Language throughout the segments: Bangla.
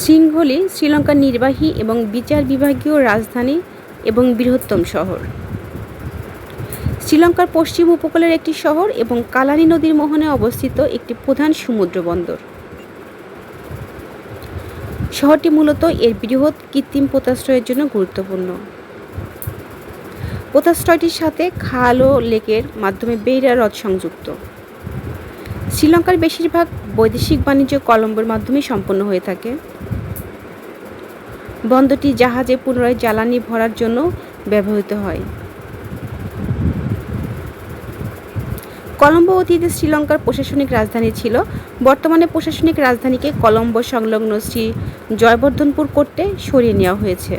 শৃঙ্খলি শ্রীলঙ্কার নির্বাহী এবং বিচার বিভাগীয় রাজধানী এবং বৃহত্তম শহর। শ্রীলঙ্কার পশ্চিম উপকূলের একটি শহর এবং কালানি নদীর মোহনে অবস্থিত একটি প্রধান সমুদ্র বন্দর। শহরটি মূলত এর বৃহৎ কৃত্রিম পোতাশ্রয়ের জন্য গুরুত্বপূর্ণ। পোতাশ্রয়টির সাথে খাল ও লেকের মাধ্যমে বেইরা হ্রদ সংযুক্ত। শ্রীলঙ্কার বেশিরভাগ বৈদেশিক বাণিজ্য কলম্বোর মাধ্যমে সম্পন্ন হয়ে থাকে। বন্দরটি জাহাজে পুনরায় জ্বালানি ভরার জন্য ব্যবহৃত হয়। কলম্বো অতীতে শ্রীলঙ্কার প্রশাসনিক রাজধানী ছিল। বর্তমানে প্রশাসনিক রাজধানীকে কলম্বো সংলগ্ন শ্রী জয়বর্ধনপুর করতে সরিয়ে নেওয়া হয়েছে।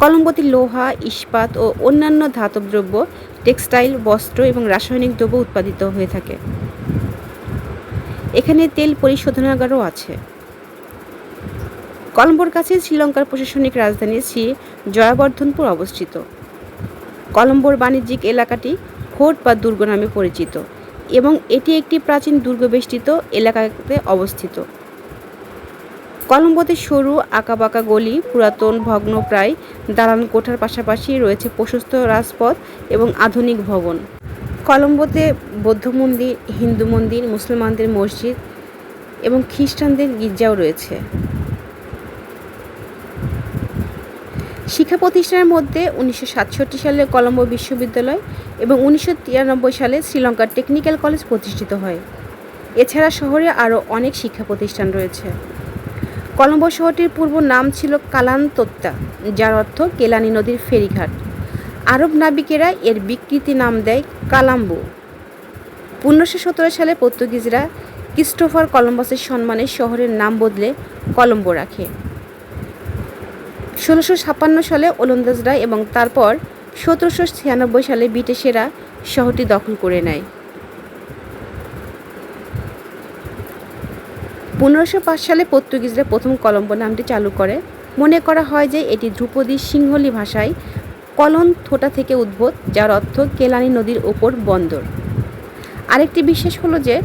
কলম্বোতে লোহা, ইস্পাত ও অন্যান্য ধাতব দ্রব্য টেক্সটাইল, বস্ত্র এবং রাসায়নিক দ্রব্য উৎপাদিত হয়ে থাকে। এখানে তেল পরিশোধনাগারও আছে। কলম্বোর কাছে শ্রীলঙ্কার প্রশাসনিক রাজধানী শ্রী জয়াবর্ধনপুর অবস্থিত। কলম্বোর বাণিজ্যিক এলাকাটি ফোর্ট বা দুর্গ নামে পরিচিত এবং এটি একটি প্রাচীন দুর্গবেষ্টিত এলাকাতে অবস্থিত। কলম্বোতে সরু, আঁকাবাঁকা গলি, পুরাতন ভগ্নপ্রায় দালান কোঠার পাশাপাশি রয়েছে প্রশস্ত রাজপথ এবং আধুনিক ভবন। কলম্বোতে বৌদ্ধ মন্দির, হিন্দু মন্দির, মুসলমানদের মসজিদ এবং খ্রিস্টানদের গির্জাও রয়েছে। শিক্ষা প্রতিষ্ঠানের মধ্যে উনিশশো সাতষট্টি সালে কলম্বো বিশ্ববিদ্যালয় এবং উনিশশো তিরানব্বই সালে শ্রীলঙ্কার টেকনিক্যাল কলেজ প্রতিষ্ঠিত হয়। এছাড়া শহরে আরও অনেক শিক্ষা প্রতিষ্ঠান রয়েছে। কলম্বো শহরটির পূর্ব নাম ছিল কালান্তোত্তা, যার অর্থ কেলানি নদীর ফেরিঘাট। আরব নাবিকেরা এর বিকৃতি নাম দেয় কালাম্বো। পনেরোশো সতেরো সালে পর্তুগিজরা ক্রিস্টোফার কলম্বাসের সম্মানে শহরের নাম বদলে কলম্বো রাখে। ষোলোশো ছাপ্পান্ন সালে ওলন্দাজরা এবং তারপর সতেরোশো ছিয়ানব্বই সালে ব্রিটিশেরা শহরটি দখল করে নেয়। পনেরোশো পাঁচ সালে পর্তুগিজরা প্রথম কলম্বো নামটি চালু করে। মনে করা হয় যে এটি ধ্রুপদী সিংহলি ভাষায় কলন থোটা থেকে উদ্ভূত, যার অর্থ কেলানি নদীর ওপর বন্দর। আরেকটি বিশ্বাস হলো যে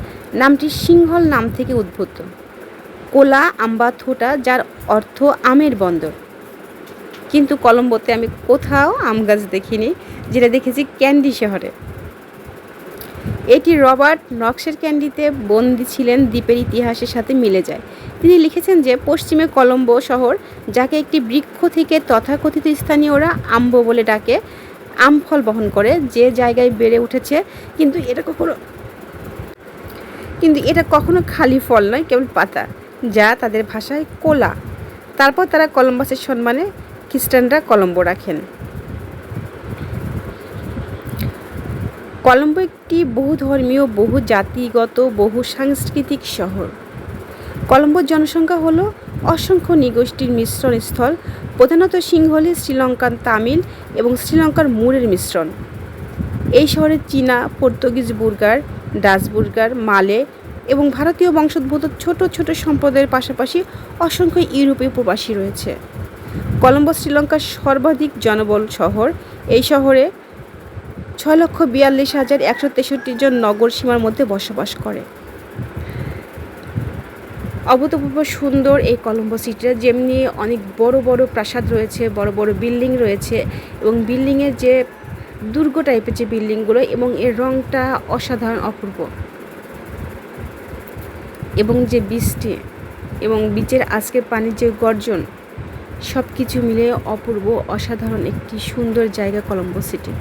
নামটি সিংহল নাম থেকে উদ্ভূত। কোলা, আম্বা, থোটা, যার অর্থ আমের বন্দর। কিন্তু কলম্বোতে আমি কোথাও আম গাছ দেখিনি, যেটা দেখেছি ক্যান্ডি শহরে। এটি রবার্ট নক্সের ক্যান্ডিতে বন্দি ছিলেন, দ্বীপের ইতিহাসের সাথে মিলে যায়। তিনি লিখেছেন যে, পশ্চিমে কলম্বো শহর, যাকে একটি বৃক্ষ থেকে তথাকথিত স্থানীয়রা আম্বো বলে ডাকে, আম ফল বহন করে, যে জায়গায় বেড়ে উঠেছে, কিন্তু এটা কখনো কিন্তু এটা কখনো খালি ফল নয়, কেবল পাতা, যা তাদের ভাষায় কোলা। তারপর তারা কলম্বাসের সম্মানে খ্রিস্টানরা কলম্বো রাখেন। কলম্বো একটি বহু ধর্মীয় বহু জাতিগত বহু সাংস্কৃতিক শহর। কলম্বোর জনসংখ্যা হল অসংখ্য নিগোষ্ঠীর মিশ্রণ স্থল, প্রধানত সিংহলি, শ্রীলঙ্কান তামিল এবং শ্রীলঙ্কার মুরের মিশ্রণ। এই শহরে চীনা, পর্তুগিজ বুর্গার, ডাচ বুর্গার, মালে এবং ভারতীয় বংশোদ্ভূত ছোট ছোট সম্প্রদায়ের পাশাপাশি অসংখ্য ইউরোপীয় প্রবাসী রয়েছে। কলম্বো, শ্রীলঙ্কার সর্বাধিক জনবল শহর। এই শহরে ছয় লক্ষ বিয়াল্লিশ হাজার একশো তেষট্টি জন নগর সীমার মধ্যে বসবাস করে। অভূতপূর্ব সুন্দর এই কলম্বো সিটিটা, যেমনি অনেক বড় বড় প্রাসাদ রয়েছে, বড় বড় বিল্ডিং রয়েছে এবং বিল্ডিংয়ের যে দুর্গ টাইপের যে বিল্ডিংগুলো এবং এর রঙটা অসাধারণ অপূর্ব। এবং যে বৃষ্টি এবং বিচের আজকের পানির যে গর্জন সব কিছু মিলে অপূর্ব অসাধারণ একটি সুন্দর জায়গা কলম্বো সিটি।